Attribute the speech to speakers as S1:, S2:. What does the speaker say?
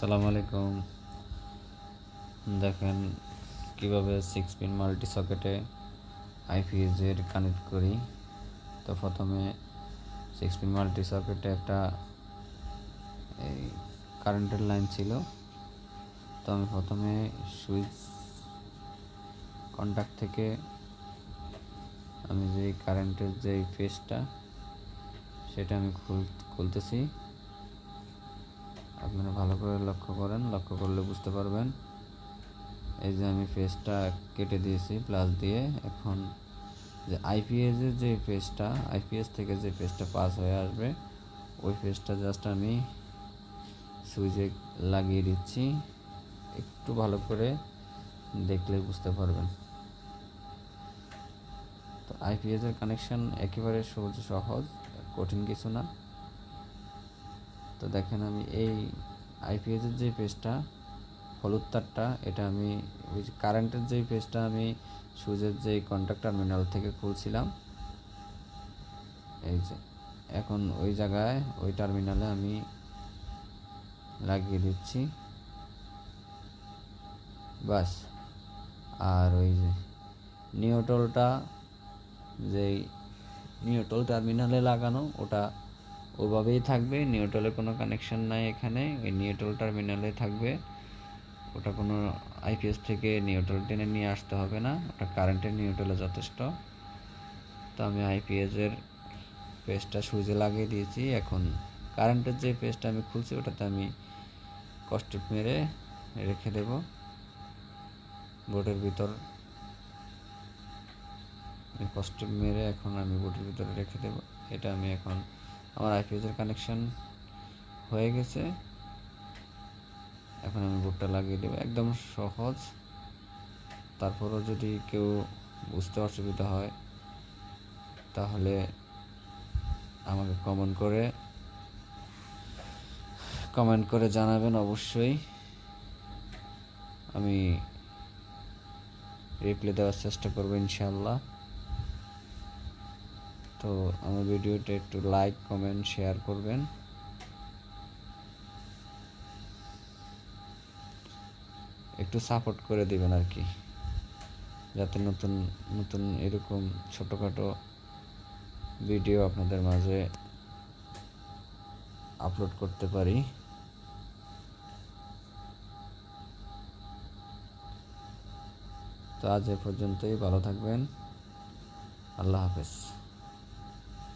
S1: আসসালামু আলাইকুম। দেখেন কীভাবে সিক্স পিন মাল্টি সকেটে আইপিএসের কানেক্ট করি। তো প্রথমে সিক্স পিন মাল্টি সকেটে একটা এই কারেন্টের লাইন ছিল। তো আমি প্রথমে সুইচ কন্ট্যাক্ট থেকে আমি যে কারেন্টের যে ফেসটা সেটা আমি খুল, খুলতেছি। আপনারা ভালো করে লক্ষ্য করেন, লক্ষ্য করলে বুঝতে পারবেন। এই যে আমি ফেসটা কেটে দিয়েছি প্লাস দিয়ে। এখন যে আইপিএসের যে পেজটা আইপিএস থেকে যে পেজটা পাস হয়ে আসবে, ওই পেজটা জাস্ট আমি সুইচে লাগিয়ে দিচ্ছি। একটু ভালো করে দেখলে বুঝতে পারবেন। তো আইপিএসের কানেকশন একেবারে সহজ সহজ, কঠিন কিছু না। তো দেখেন আমি এই আইপিএসের যে পেজটা হলুদ তারটা, এটা আমি ওই যে কারেন্টের যেই পেজটা আমি সুইচের যে কন্ট্যাক্ট টার্মিনাল থেকে খুলছিলাম, এই যে, এখন ওই জায়গায়, ওই টার্মিনালে আমি লাগিয়ে দিচ্ছি বাস আর ওই যে নিউটলটা যেই নিউটল টার্মিনালে লাগানো, ওটা ওভাবেই থাকবে নিউট্রালে কোনো কানেকশন নাই এখানে ওই নিউট্রাল টার্মিনালে থাকবে। ওটা কোনো আইপিএস থেকে নিউট্রাল টেনে নিয়ে আসতে হবে না, ওটা কারেন্টের নিউট্রালে যথেষ্ট। তো আমি আইপিএসের পেজটা সুইচে লাগিয়ে দিয়েছি, এখন কারেন্টের যে পেজটা আমি খুলছি, ওটাতে আমি কস্টেপ মেরে রেখে দেব। বোর্ডের ভিতর কস্টেপ মেরে এখন আমি বোর্ডের ভিতরে রেখে দেব। এটা আমি এখন আমার আইপিএসের কানেকশন হয়ে গেছে। এখন আমি বোর্ডটা লাগিয়ে দেবো। একদম সহজ। তারপরও যদি কেউ বুঝতে অসুবিধা হয়, তাহলে আমাকে কমেন্ট করে কমেন্ট করে জানাবেন অবশ্যই। আমি রিপ্লাই দেওয়ার চেষ্টা করব ইনশাল্লাহ তো আমার ভিডিওটা একটু লাইক কমেন্ট শেয়ার করবেন। একটু সাপোর্ট করে দিবেন আর কি। যাতে নতুন নতুন এরকম ছোটোখাটো ভিডিও আপনাদের মাঝে আপলোড করতে পারি। তো আজ এ পর্যন্তই, ভালো থাকবেন। আল্লাহ হাফেজ।